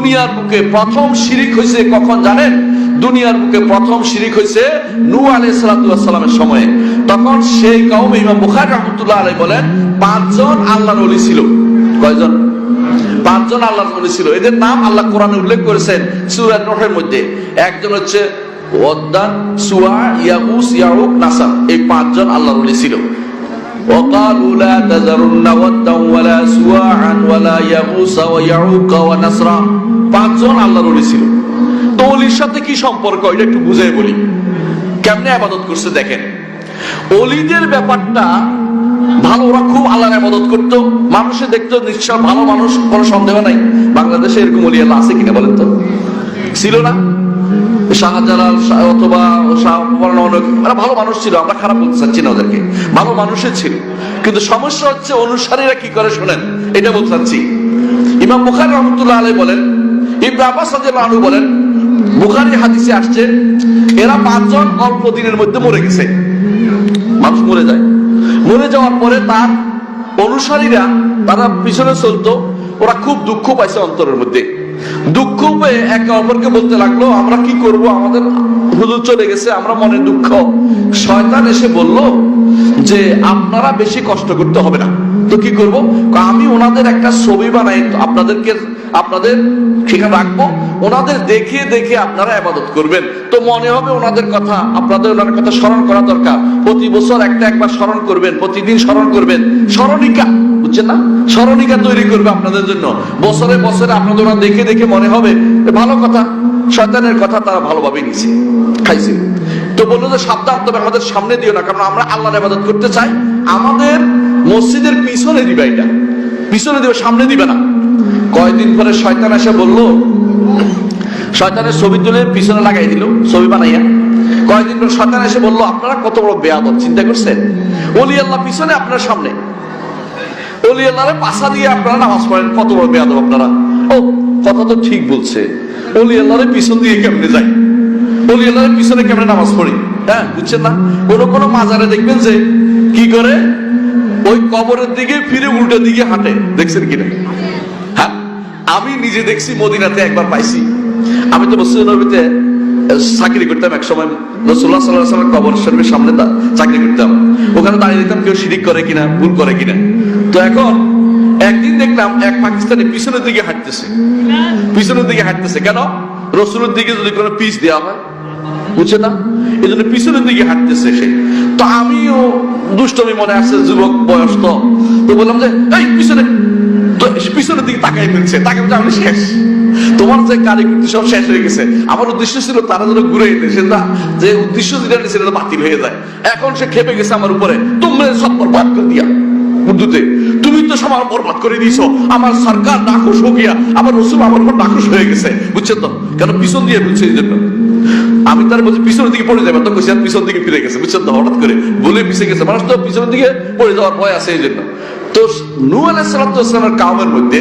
দুনিয়ার বুকে প্রথম শিরিক হয়েছে কখন জানেন? দুনিয়ার বুকে প্রথম শিরিক হয়েছে নূহ আলাইহিস সালামের সময়ে। তখন সেই কওমে ইমাম বুখারী রাহমাতুল্লাহ আলাইহি বলেন, পাঁচজন আল্লাহর ওলি ছিল। কয়জন? পাঁচজন আল্লাহর ওলি ছিল। এদের নাম আল্লাহ কোরআনে উল্লেখ করেছেন সূরা নূহের মধ্যে। একজন হচ্ছে ওয়াদ্দান, সুয়া ইয়াগুস ইয়াউক নাসার। এই পাঁচজন আল্লাহর ওলি ছিল। وقالوا لا تذرن ودا ولا سواعا ولا يغوث ويعوق ونسرا পাঁচজন আল্লাহর ওলি ছিল তো ওলির সাথে কি সম্পর্ক এটা একটু বুঝাই বলি কেমনে আবাদত করছে দেখেন অলিদের ব্যাপারটা ভালো ওরা খুব আল্লাহর আবাদত করতো মানুষে দেখতো নিশ্চয় ভালো মানুষ কোনো সন্দেহ নাই বাংলাদেশে এরকম অলি আল্লাহ আছে কিনা বলেন তো ছিল না শাহজালাল অথবা অনেক এরা ভালো মানুষ ছিল, আমরা খারাপ বলতে চাচ্ছি না ওদেরকে। ভালো মানুষের ছিল। কিন্তু সমস্যা হচ্ছে অনুসারীরা কি করে শোনেন? এটা বলতে চাচ্ছি। ইমাম বুখারী রহমতুল্লাহ আলাই বলেন, ইবনে আব্বাস আনহু বলেন, বুখারী হাদিসে আসছে, এরা পাঁচজন অল্প দিনের মধ্যে মরে গেছে। মানুষ মরে যায়। মরে যাওয়ার পরে তার অনুসারীরা, তারা পিছনে চলতো, ওরা খুব দুঃখ পাইছে অন্তরের মধ্যে। দুঃখ পেয়ে একে অপরকে বলতে লাগল, আমরা কি করব? আমাদের হুজুর চলে গেছে, আমরা মনে দুঃখ। শয়তান এসে বলল যে, আপনারা বেশি কষ্ট করতে হবে না। তো কি করব? আমি ওনাদের একটা ছবি বানাই, আপনাদেরকে, আপনাদের সেখানে রাখব। ওনাদের দেখে দেখে আপনারা আবাদত করবেন। তো মনে হবে ওনাদের কথা, আপনাদের ওনার কথা স্মরণ করা দরকার। প্রতি বছর একটা একবার স্মরণ করবেন, প্রতিদিন স্মরণ করবেন। স্মরণিকা। বুঝছেন না? স্মরণিকা তৈরি করবে আপনাদের জন্য। বছরে বছরে আপনাদের দেখে দেখে মনে হবে ভালো কথা, শয়তানের কথা তারা ভালোভাবে নিছে। খাইছে। তো বলল যে, সাবধান, তবে আমাদের সামনে দিও না, কারণ আমরা আল্লাহর আবাদত করতে চাই। আমাদের মসজিদের পিছনে দিবে এটা। পিছনে দিবে, সামনে দিবে না। কয়েকদিন পরে শয়তান এসে বলল, শয়তানের ছবি তুলে পিছনে লাগাই দিল, ছবি বানাইয়া। কয়েকদিন পর শয়তান এসে বলল, আপনারা কত বড় বেয়াদব, চিন্তা করছেন? অলি আল্লাহ, পিছনে, আপনার সামনে। অলি আল্লাহরে পাশা দিয়ে আপনারা নামাজ পড়েন, কত বড় বেয়াদব আপনারা? ও, কথা তো ঠিক বলছে। অলি আল্লাহরে পিছন দিয়ে কেমনে যায় অলি আল্লাহরে পিছনে কেমনে নামাজ পড়ি? হ্যাঁ বুঝছেন না? কোন কোন মাজারে দেখবেন যে কি করে? ওই কবরের দিকে ফিরে উল্টো দিকে হাঁটে। দেখছেন কিনা? হ্যাঁ আমি নিজে দেখছি, মদিনাতে একবার পাইছি। আমি তো মসজিদ নবীতে চাকরি করতাম এক সময় রসুল্লাহ সাল্লাহ সাল্লাম কবর শরীফের সামনে চাকরি করতাম। ওখানে দাঁড়িয়ে দিতাম কেউ শিরিক করে কিনা, ভুল করে কিনা। তো এখন একদিন দেখলাম এক পাকিস্তানি পিছনের দিকে হাঁটতেছে। পিছনের দিকে হাঁটতেছে। কেন? দিকে যদি কোনো পিস দেওয়া হয়, বুঝছে না? এই জন্য পিছনের দিকে হাঁটতেছে সে। তো আমিও দুষ্টমি মনে আছে, যুবক বয়স তো তো বললাম যে, এই, পিছনে। পিছনের দিকে তাকাই ফেলছে। তাকে আমি শেষ। তোমার যে কারিগরি, সব শেষ হয়ে গেছে। আমার উদ্দেশ্য ছিল তারা যেন ঘুরে এসে না যে উদ্দেশ্য যেটা সেটা বাতিল হয়ে যায়। এখন সে খেপে গেছে আমার উপরে। তোমরা সব বরবাদ করে দিয়া। উর্দুতে। তুমি তো সবার বরবাদ করে দিয়েছ। আমার সরকার নাখুশ হো গিয়া, আমার রসুল আমার উপর নাখুশ হয়ে গেছে। বুঝছেন তো? কেন পিছন দিয়ে ফেলছে এই জন্য? আমি তার বলছি, পিছনের দিকে পড়ে যাবে। তো আর পিছন দিকে ফিরে গেছে, বুঝছেন তো? হঠাৎ করে বলে পিছিয়ে গেছে। মানুষ তো পিছনের দিকে পড়ে যাওয়ার ভয় আছে এই জন্য। তো নু আলাইসালামের কামের মধ্যে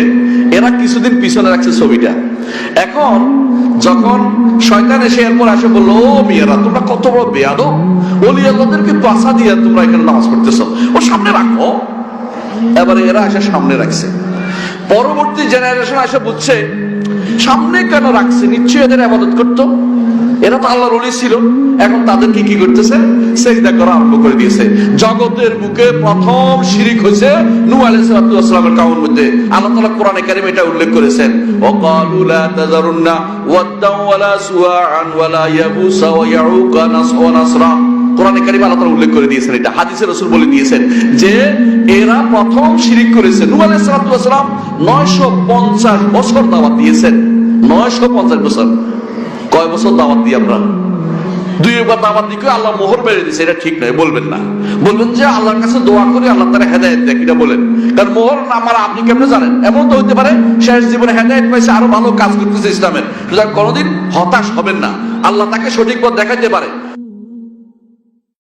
এরা কিছুদিন পিছনে রাখছে ছবিটা। এখন যখন শয়তান এসে এরপর আসে, বলল, ও মেয়েরা, তোমরা কত বড় বেয়াদো অলি আল্লাহদেরকে পাশা দিয়ে তোমরা এখানে নামাজ পড়তেছো। ও সামনে রাখো। এবারে এরা এসে সামনে রাখছে। পরবর্তী জেনারেশন এসে বুঝছে, সামনে কেন রাখছে? নিশ্চয়ই এদের আবাদত করতো। এরা তো আল্লাহর অলি ছিল। এখন তাদেরকে কি করতেছে? সেজদা করা আরম্ভ করে দিয়েছে। জগতের বুকে প্রথম শিরিক হয়েছে নূ আলাইহিস সালামের কাউমের মধ্যে। আল্লাহ তাআলা কোরআনে কারীম এটা উল্লেখ করেছেন। ওয়াকালু লা তাযারুন্না ওয়াদ্দান ওয়ালা সুওয়াআন ওয়ালা ইয়াগুসা ওয়া ইয়াউকা নাসরা। কোরআনে কারিম আল্লাহ উল্লেখ করে দিয়েছেন, এটা হাদিসে রাসূল বলে দিয়েছেন যে এরা প্রথম শিরিক করেছে। নূহ আলাইহিস সালাম 950 বছর দাওয়াত দিয়েছেন। 950 বছর। কয় বছর দাওয়াত দিই আমরা? দুই দাওয়াত দিকে আল্লাহ মোহর মেরে দিছে এটা ঠিক নয়, বলবেন না। বলবেন যে আল্লাহর কাছে দোয়া করে, আল্লাহ তারা হেদায়েত দেয় কিনা বলেন। কারণ মোহর না আমার আপনি কেমনে জানেন? এমন তো হতে পারে, শেষ জীবনে হেদায়েত পাইছে, আরও ভালো কাজ করতেছে ইসলামের। কোনোদিন হতাশ হবেন না। আল্লাহ তাকে সঠিক পথ দেখাতে পারে।